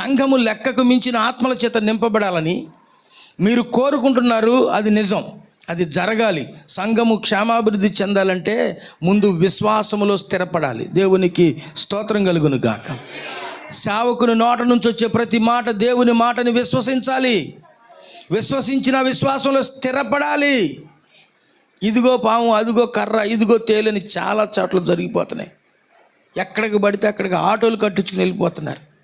సంఘము లెక్కకు మించిన ఆత్మల చేత నింపబడాలని మీరు కోరుకుంటున్నారు అది నిజం. అది జరగాలి. సంఘము క్షేమాభివృద్ధి చెందాలంటే ముందు విశ్వాసములో స్థిరపడాలి. దేవునికి స్తోత్రం కలుగును గాక. సేవకుని నోట నుంచి వచ్చే ప్రతి మాట దేవుని మాటని విశ్వసించాలి. విశ్వసించిన విశ్వాసంలో స్థిరపడాలి. ఇదిగో పాము అదిగో కర్ర ఇదిగో తేలని చాలా చోట్ల జరిగిపోతున్నాయి. ఎక్కడికి పడితే అక్కడికి ఆటోలు కట్టించుకుని వెళ్ళిపోతున్నారు.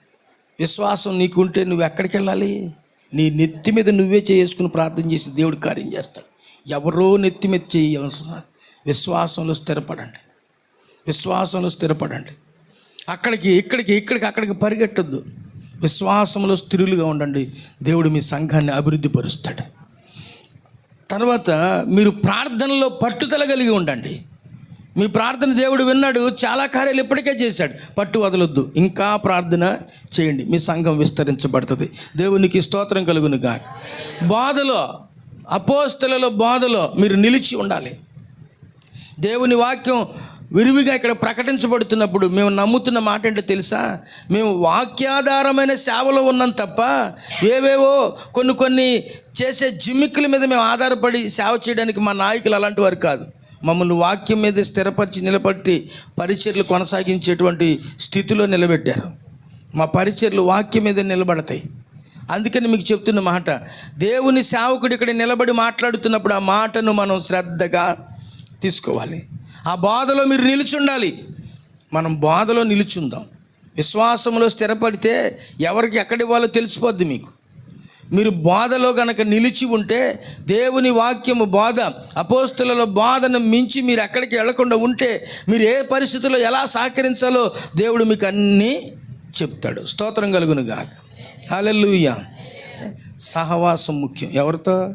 విశ్వాసం నీకుంటే నువ్వు ఎక్కడికి వెళ్ళాలి? నీ నెత్తి మీద నువ్వే చేసుకుని ప్రార్థన చేసి దేవుడు కార్యం చేస్తాడు. ఎవరో నెత్తి మీద చేయవలసిన విశ్వాసంలో స్థిరపడండి. విశ్వాసంలో స్థిరపడండి. అక్కడికి ఇక్కడికి ఇక్కడికి అక్కడికి పరిగెట్టద్దు. విశ్వాసంలో స్థిరులుగా ఉండండి. దేవుడు మీ సంఘాన్ని అభివృద్ధి పరుస్తాడు తర్వాత మీరు ప్రార్థనలో పట్టుదల కలిగి ఉండండి. మీ ప్రార్థన దేవుడు విన్నాడు చాలా కార్యాలు ఇప్పటికే చేశాడు. పట్టు వదలొద్దు. ఇంకా ప్రార్థన చేయండి. మీ సంఘం విస్తరించబడుతుంది. దేవునికి స్తోత్రం కలుగును గాక. బాధలో అపోస్తలలో బాధలో మీరు నిలిచి ఉండాలి. దేవుని వాక్యం విరివిగా ఇక్కడ ప్రకటించబడుతున్నప్పుడు మేము నమ్ముతున్న మాట ఏంటో తెలుసా? మేము వాక్యాధారమైన సేవలో ఉన్నాం తప్ప ఏవేవో కొన్ని కొన్ని చేసే జిమ్మిక్కుల మీద మేము ఆధారపడి సేవ చేయడానికి మా నాయకులు అలాంటి వారు కాదు. మమ్మల్ని వాక్యం మీద స్థిరపరిచి నిలబట్టి పరిచర్లు కొనసాగించేటువంటి స్థితిలో నిలబెట్టారు. మా పరిచర్లు వాక్యం మీద నిలబడతాయి. అందుకని మీకు చెప్తున్న మాట దేవుని సేవకుడు ఇక్కడ నిలబడి మాట్లాడుతున్నప్పుడు ఆ మాటను మనం శ్రద్ధగా తీసుకోవాలి. ఆ బాధలో మీరు నిలుచుండాలి. మనం బాధలో నిలిచుందాం. విశ్వాసంలో స్థిరపడితే ఎవరికి ఎక్కడివ్వాలో తెలిసిపోద్ది మీకు. మీరు బాధలో కనుక నిలిచి ఉంటే దేవుని వాక్యము బాధ అపోస్తులలో బాధను మించి మీరు ఎక్కడికి వెళ్ళకుండా ఉంటే మీరు ఏ పరిస్థితుల్లో ఎలా సహకరించాలో దేవుడు మీకు అన్నీ చెప్తాడు. స్తోత్రం కలుగును గాక. హల్లెలూయ. సహవాసం ముఖ్యం. ఎవరితో?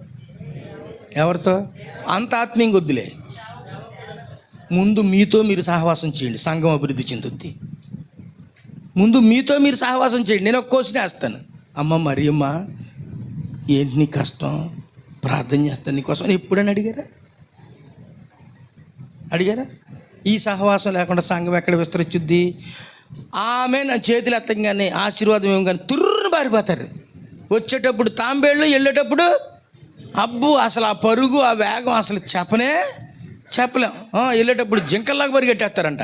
ఎవరితో? అంత ఆత్మీయంగా వద్దులే. ముందు మీతో మీరు సహవాసం చేయండి. సంఘం అభివృద్ధి చెందుద్ది. ముందు మీతో మీరు సహవాసం చేయండి. నేను ఒక క్వశ్చన్ వేస్తాను. అమ్మ మరియమ్మ ఏంటి నీ కష్టం? ప్రార్థన చేస్తాను. నీకోసం ఎప్పుడైనా ఎప్పుడని అడిగారా? అడిగారా? ఈ సహవాసం లేకుండా సంఘం ఎక్కడ విస్తరించుద్ది ఆమె నా చేతులు ఎత్తంగానే ఆశీర్వాదం ఏం కానీ తుర్రును పారిపోతారు. వచ్చేటప్పుడు తాంబేళ్ళు వెళ్ళేటప్పుడు అబ్బు అసలు ఆ పరుగు ఆ వేగం అసలు చెప్పనే చెప్పలేం. వెళ్ళేటప్పుడు జింకల్లాగా పరిగెట్టేస్తారంట.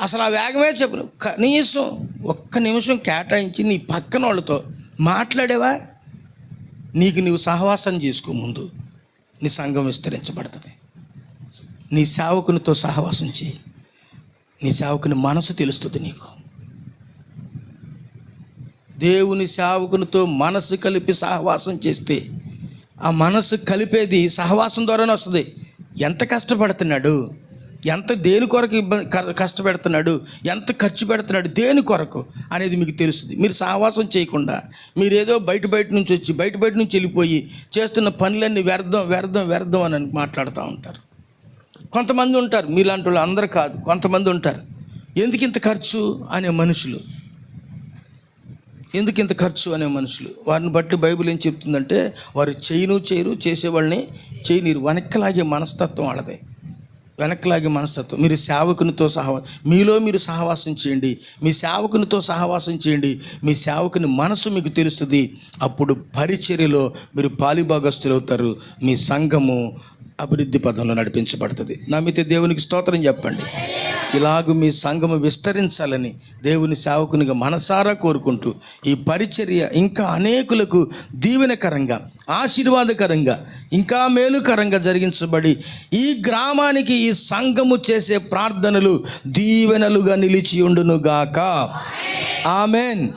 అసలు ఆ వేగమే చెప్పను కనీసం ఒక్క నిమిషం కేటాయించి నీ పక్కన వాళ్ళతో మాట్లాడేవా? నీకు నీవు సహవాసం చేసుకో ముందు. నీ సంఘం విస్తరించబడుతుంది. నీ సేవకునితో సహవాసం చేయి. నీ సేవకుని మనసు తెలుస్తుంది నీకు. దేవుని సేవకునితో మనసు కలిపి సహవాసం చేస్తే ఆ మనసు కలిపేది సహవాసం ద్వారానే వస్తుంది. ఎంత కష్టపడుతున్నాడు? ఎంత దేని కొరకు ఇబ్బంది కష్టపెడుతున్నాడు ఎంత ఖర్చు పెడుతున్నాడు దేని కొరకు అనేది మీకు తెలుస్తుంది. మీరు సహవాసం చేయకుండా మీరు ఏదో బయట బయట నుంచి వచ్చి బయట బయట నుంచి వెళ్ళిపోయి చేస్తున్న పనులన్నీ వ్యర్థం వ్యర్థం వ్యర్థం అని మాట్లాడుతూ ఉంటారు. కొంతమంది ఉంటారు మీలాంటి వాళ్ళు అందరు కాదు కొంతమంది ఉంటారు. ఎందుకు ఇంత ఖర్చు అనే మనుషులు? ఎందుకు ఇంత ఖర్చు అనే మనుషులు? వారిని బట్టి బైబిల్ ఏం చెప్తుందంటే వారు చేయను చేయరు చేసేవాళ్ళని చేయనీరు. వెనక్కిలాగే మనస్తత్వం వాళ్ళదే. వెనక్కిలాగే మనస్తత్వం. మీరు సేవకునితో సహవా మీలో మీరు సహవాసం చేయండి. మీ సేవకునితో సహవాసం చేయండి. మీ సేవకుని మనసు మీకు తెలుస్తుంది. అప్పుడు పరిచర్యలో మీరు పాలిభాగస్తులు అవుతారు మీ సంఘము అభివృద్ధి పదంలో నడిపించబడుతుంది. నమ్మితే దేవునికి స్తోత్రం చెప్పండి. ఇలాగ మీ సంఘము విస్తరించాలని దేవుని సేవకునిగా మనసారా కోరుకుంటూ ఈ పరిచర్య ఇంకా అనేకులకు దీవెనకరంగా ఆశీర్వాదకరంగా ఇంకా మేలుకరంగా జరిగించబడి ఈ గ్రామానికి ఈ సంఘము చేసే ప్రార్థనలు దీవెనలుగా నిలిచి ఉండునుగాక. ఆమెన్.